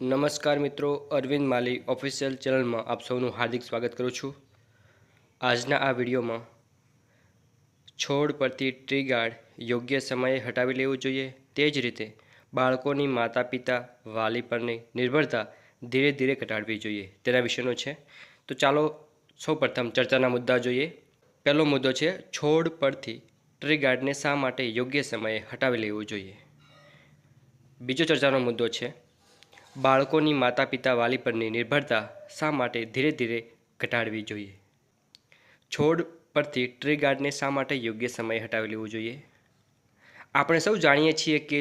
નમસ્કાર મિત્રો, અરવિંદ માલી ઓફિશિયલ ચેનલમાં આપ સૌનું હાર્દિક સ્વાગત કરું છું. આજના આ વિડીયોમાં છોડ પરથી ટ્રી ગાર્ડ યોગ્ય સમયે હટાવી લેવું જોઈએ. તે જ રીતે બાળકોની માતા પિતા વાલી પરની નિર્ભરતા ધીરે ધીરે ઘટાડવી જોઈએ. તેના વિશેનો છે. તો ચાલો સૌપ્રથમ ચર્ચાના મુદ્દા જોઈએ. પહેલો મુદ્દો છે, છોડ પરથી ટ્રી ગાર્ડને શા માટે યોગ્ય સમયે હટાવી લેવું જોઈએ? બીજો ચર્ચાનો મુદ્દો છે બાળકોની માતા પિતા વાલી પરની નિર્ભરતા શા માટે ધીરે ધીરે ઘટાડવી જોઈએ? છોડ પરથી ટ્રી ગાર્ડને શા માટે યોગ્ય સમયે હટાવી લેવું જોઈએ? આપણે સૌ જાણીએ છીએ કે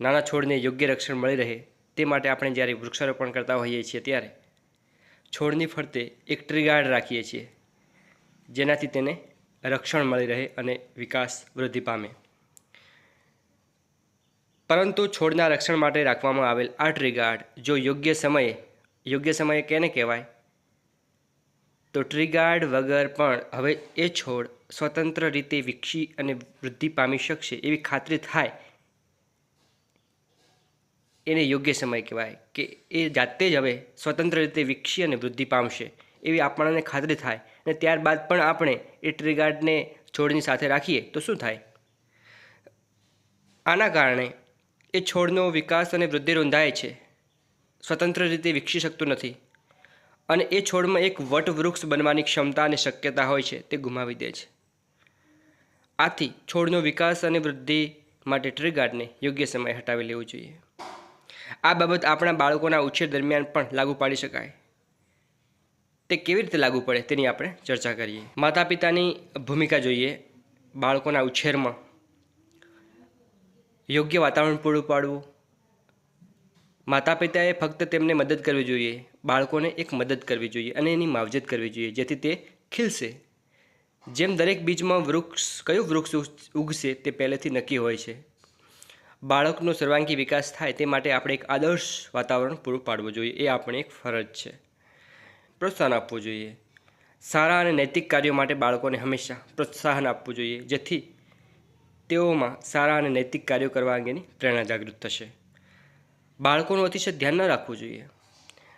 નાના છોડને યોગ્ય રક્ષણ મળી રહે તે માટે આપણે જ્યારે વૃક્ષારોપણ કરતા હોઈએ છીએ ત્યારે છોડની ફરતે એક ટ્રી ગાર્ડ રાખીએ છીએ, જેનાથી તેને રક્ષણ મળી રહે અને વિકાસ વૃદ્ધિ પામે. પરંતુ છોડના રક્ષણ માટે રાખવામાં આવેલ આ ટ્રી ગાર્ડ જો યોગ્ય સમયે યોગ્ય સમયે કેને કહેવાય? તો ટ્રી ગાર્ડ વગર પણ હવે એ છોડ સ્વતંત્ર રીતે વિકસી અને વૃદ્ધિ પામી શકશે એવી ખાતરી થાય. એને યોગ્ય સમય કહેવાય કે એ જાતે જ હવે સ્વતંત્ર રીતે વિકસી અને વૃદ્ધિ પામશે એવી આપણને ખાતરી થાય. અને ત્યારબાદ પણ આપણે એ ટ્રી ગાર્ડને છોડની સાથે રાખીએ તો શું થાય? આના કારણે એ છોડનો વિકાસ અને વૃદ્ધિ રૂંધાય છે. સ્વતંત્ર રીતે વિકસી શકતું નથી. અને એ છોડમાં એક વટવૃક્ષ બનવાની ક્ષમતા અને શક્યતા હોય છે, તે ગુમાવી દે છે. આથી છોડનો વિકાસ અને વૃદ્ધિ માટે ટ્રી ગાર્ડને યોગ્ય સમયે હટાવી લેવું જોઈએ. આ બાબત આપણા બાળકોના ઉછેર દરમિયાન પણ લાગુ પાડી શકાય. તે કેવી રીતે લાગુ પડે તેની આપણે ચર્ચા કરીએ. માતા પિતાની ભૂમિકા જોઈએ બાળકોના ઉછેરમાં. યોગ્ય વાતાવરણ પૂરું પાડવું. માતા પિતાએ ફક્ત તેમને મદદ કરવી જોઈએ, બાળકોને એક મદદ કરવી જોઈએ અને એની માવજત કરવી જોઈએ, જેથી તે ખીલશે. જેમ દરેક બીજમાં વૃક્ષ, કયું વૃક્ષ ઉગશે તે પહેલેથી નક્કી હોય છે. બાળકનો સર્વાંગી વિકાસ થાય તે માટે આપણે એક આદર્શ વાતાવરણ પૂરું પાડવું જોઈએ, એ આપણી એક ફરજ છે. પ્રોત્સાહન આપવું જોઈએ. સારા અને નૈતિક કાર્યો માટે બાળકોને હંમેશા પ્રોત્સાહન આપવું જોઈએ, જેથી તેઓમાં સારા અને નૈતિક કાર્યો કરવા અંગેની પ્રેરણા જાગૃત થશે. બાળકોનું અતિશય ધ્યાન ન રાખવું જોઈએ.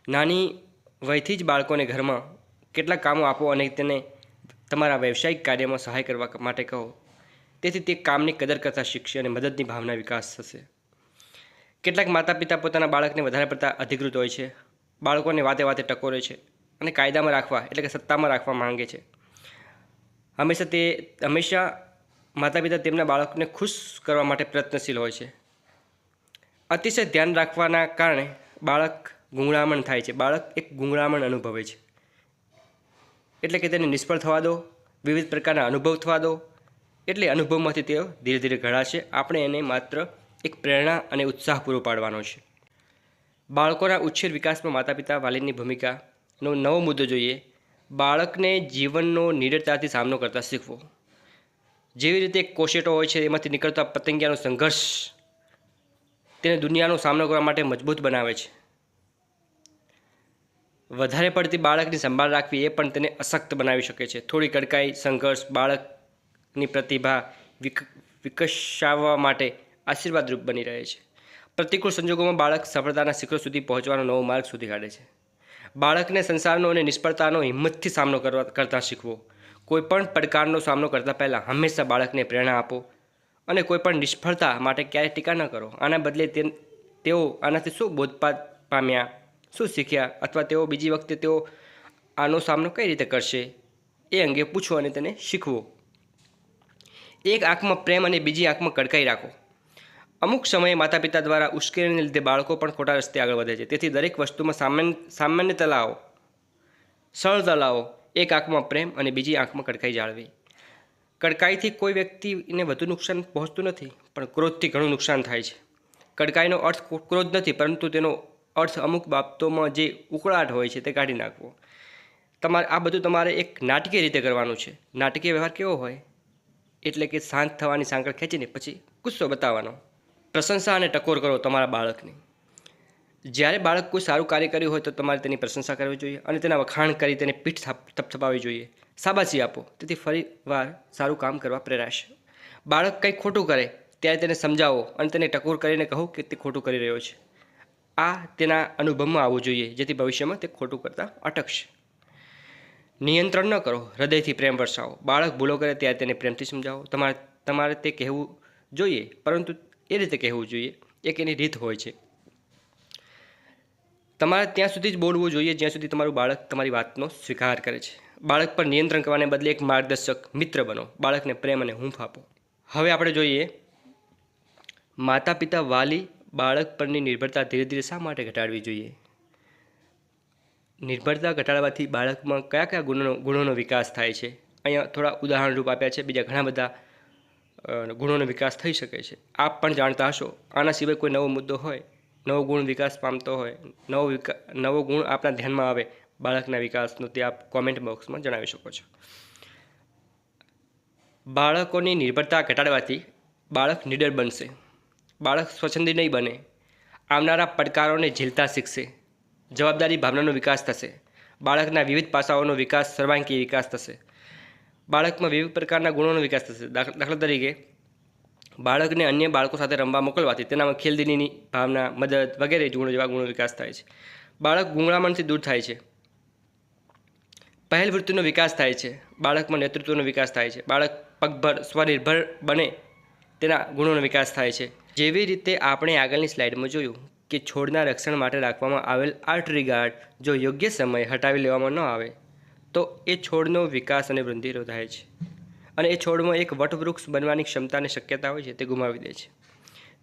નાની વયથી જ બાળકોને ઘરમાં કેટલાક કામો આપો અને તેને તમારા વ્યવસાયિક કાર્યમાં સહાય કરવા માટે કહો. તેથી તે કામની કદર કરતાં શીખશે અને મદદની ભાવના વિકાસ થશે. કેટલાક માતા પિતા પોતાના બાળકને વધારે પડતા અધિકૃત હોય છે. બાળકોને વાતે વાતે ટકોરે છે અને કાયદામાં રાખવા એટલે કે સત્તામાં રાખવા માંગે છે. હંમેશા તે, હંમેશા માતા પિતા તેમના બાળકને ખુશ કરવા માટે પ્રયત્નશીલ હોય છે. અતિશય ધ્યાન રાખવાના કારણે બાળક ગુંગળામણ થાય છે. બાળક એક ગુંગળામણ અનુભવે છે. એટલે કે તેને નિષ્ફળ થવા દો, વિવિધ પ્રકારના અનુભવ થવા દો. એટલે અનુભવમાંથી તેઓ ધીરે ધીરે ઘડાશે. આપણે એને માત્ર એક પ્રેરણા અને ઉત્સાહ પૂરો પાડવાનો છે. બાળકોના ઉછેર વિકાસમાં માતા પિતા વાલીની ભૂમિકાનો નવો મુદ્દો જોઈએ. બાળકને જીવનનો નિડરતાથી સામનો કરતા શીખવો. જેવી રીતે એક કોશેટો હોય છે, એમાંથી નીકળતા પતંગિયાનો સંઘર્ષ તેને દુનિયાનો સામનો કરવા માટે મજબૂત બનાવે છે. વધારે પડતી બાળકની સંભાળ રાખવી એ પણ તેને અશક્ત બનાવી શકે છે. થોડી કડકાઈ, સંઘર્ષ, બાળકની પ્રતિભા વિક, વિકસાવવા માટે આશીર્વાદરૂપ બની રહે છે. પ્રતિકૂળ સંજોગોમાં બાળક સફળતાના શિખરો સુધી પહોંચવાનો નવો માર્ગ શોધી કાઢે છે. બાળકને સંસારનો અને નિષ્ફળતાનો હિંમતથી સામનો કરવા, કરતાં શીખવો. કોઈપણ પડકારનો સામનો કરતાં પહેલાં હંમેશા બાળકને પ્રેરણા આપો અને કોઈપણ નિષ્ફળતા માટે ક્યારેય ટીકા ન કરો. આના બદલે તેઓ આનાથી શું બોધપાત પામ્યા, શું શીખ્યા અથવા તેઓ બીજી વખતે તેઓ આનો સામનો કઈ રીતે કરશે એ અંગે પૂછો અને તેને શીખવો. એક આંખમાં પ્રેમ અને બીજી આંખમાં કડકાઈ રાખો. અમુક સમયે માતા પિતા દ્વારા ઉશ્કેરણીને લીધે બાળકો પણ ખોટા રસ્તે આગળ વધે છે. તેથી દરેક વસ્તુમાં સામાન્ય સામાન્યતા લાવો સરળતા લાવો. એક આંખમાં પ્રેમ અને બીજી આંખમાં કડકાઈ જાળવી. કડકાઈથી કોઈ વ્યક્તિને વધુ નુકસાન પહોંચતું નથી, પણ ક્રોધથી ઘણું નુકસાન થાય છે. કડકાઈનો અર્થ ક્રોધ નથી, પરંતુ તેનો અર્થ અમુક બાબતોમાં જે ઉકળાટ હોય છે તે કાઢી નાખવો. તમારે, આ બધું તમારે એક નાટકીય રીતે કરવાનું છે. નાટકીય વ્યવહાર કેવો હોય? એટલે કે શાંત થવાની સાંકળ ખેંચીને પછી ગુસ્સો બતાવવાનો. પ્રશંસા અને ટકોર કરો તમારા બાળકની. જ્યારે બાળક કોઈ સારું કાર્ય કર્યું હોય તો તમારે તેની પ્રશંસા કરવી જોઈએ અને તેના વખાણ કરી તેને પીઠ થપથપાવી જોઈએ. શાબાશી આપો. તેથી ફરી વાર સારું કામ કરવા પ્રેરાશે. બાળક કંઈક ખોટું કરે ત્યારે તેને સમજાવો અને તેને ટકોર કરીને કહો કે તે ખોટું કરી રહ્યો છે. આ તેના અનુભવમાં આવવું જોઈએ, જેથી ભવિષ્યમાં તે ખોટું કરતાં અટકશે. નિયંત્રણ ન કરો, હૃદયથી પ્રેમ વરસાવો. બાળક ભૂલો કરે ત્યારે તેને પ્રેમથી સમજાવો. તમારે તમારે તે કહેવું જોઈએ, પરંતુ એ રીતે કહેવું જોઈએ, એક એની રીત હોય છે. તમારે ત્યાં સુધી જ બોલવું જોઈએ, જ્યાં સુધી તમારું બાળક તમારી વાતનો સ્વીકાર કરે છે. બાળક પર નિયંત્રણ કરવાને બદલે એક માર્ગદર્શક મિત્ર બનો. બાળકને પ્રેમ અને હૂંફ આપો. હવે આપણે જોઈએ માતા પિતા વાલી બાળક પરની નિર્ભરતા ધીરે ધીરે શા માટે ઘટાડવી જોઈએ? નિર્ભરતા ઘટાડવાથી બાળકમાં કયા કયા ગુણોનો ગુણોનો વિકાસ થાય છે? અહીંયા થોડા ઉદાહરણ રૂપ આપ્યા છે, બીજા ઘણા બધા ગુણોનો વિકાસ થઈ શકે છે. આપ પણ જાણતા હશો. આના સિવાય કોઈ નવો મુદ્દો હોય નવો ગુણ વિકાસ પામતો હોય, નવો વિકા, નવો ગુણ આપણા ધ્યાનમાં આવે, બાળકના વિકાસનો તે આપ કોમેન્ટ બોક્સમાં જણાવી શકો છો. બાળકોની નિર્ભરતા ઘટાડવાથી બાળક નિડર બનશે. બાળક સ્વચ્છંદી નહીં બને. આવનારા પડકારોને ઝીલતા શીખશે. જવાબદારી ભાવનાનો વિકાસ થશે. બાળકના વિવિધ પાસાઓનો વિકાસ સર્વાંગી વિકાસ થશે. બાળકમાં વિવિધ પ્રકારના ગુણોનો વિકાસ થશે. દાખલા તરીકે બાળકને અન્ય બાળકો સાથે રમવા મોકલવાથી તેનામાં ખેલદીની ભાવના, મદદ વગેરે ગુણો જેવા ગુણો વિકાસ થાય છે. બાળક ગુંગળામણથી દૂર થાય છે. પહેલ વૃત્તિનો વિકાસ થાય છે. બાળકમાં નેતૃત્વનો વિકાસ થાય છે. બાળક પગભર સ્વનિર્ભર બને તેના ગુણોનો વિકાસ થાય છે. જેવી રીતે આપણે આગળની સ્લાઇડમાં જોયું કે છોડના રક્ષણ માટે રાખવામાં આવેલ આર્ટરી ગાર્ડ જો યોગ્ય સમયે હટાવી લેવામાં ન આવે, તો એ છોડનો વિકાસ અને વૃદ્ધિ રોધાય છે. અને એ છોડમાં એક વટવૃક્ષ બનવાની ક્ષમતાની શક્યતા હોય છે, તે ગુમાવી દે છે.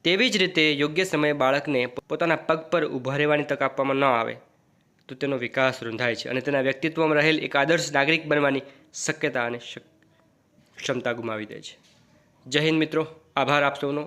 તેવી જ રીતે યોગ્ય સમયે બાળકને પોતાના પગ પર ઊભા રહેવાની તક આપવામાં ન આવે, તો તેનો વિકાસ રૂંધાય છે અને તેના વ્યક્તિત્વમાં રહેલ એક આદર્શ નાગરિક બનવાની શક્યતા અને ક્ષમતા ગુમાવી દે છે. જય હિન્દ મિત્રો, આભાર આપ સૌનો.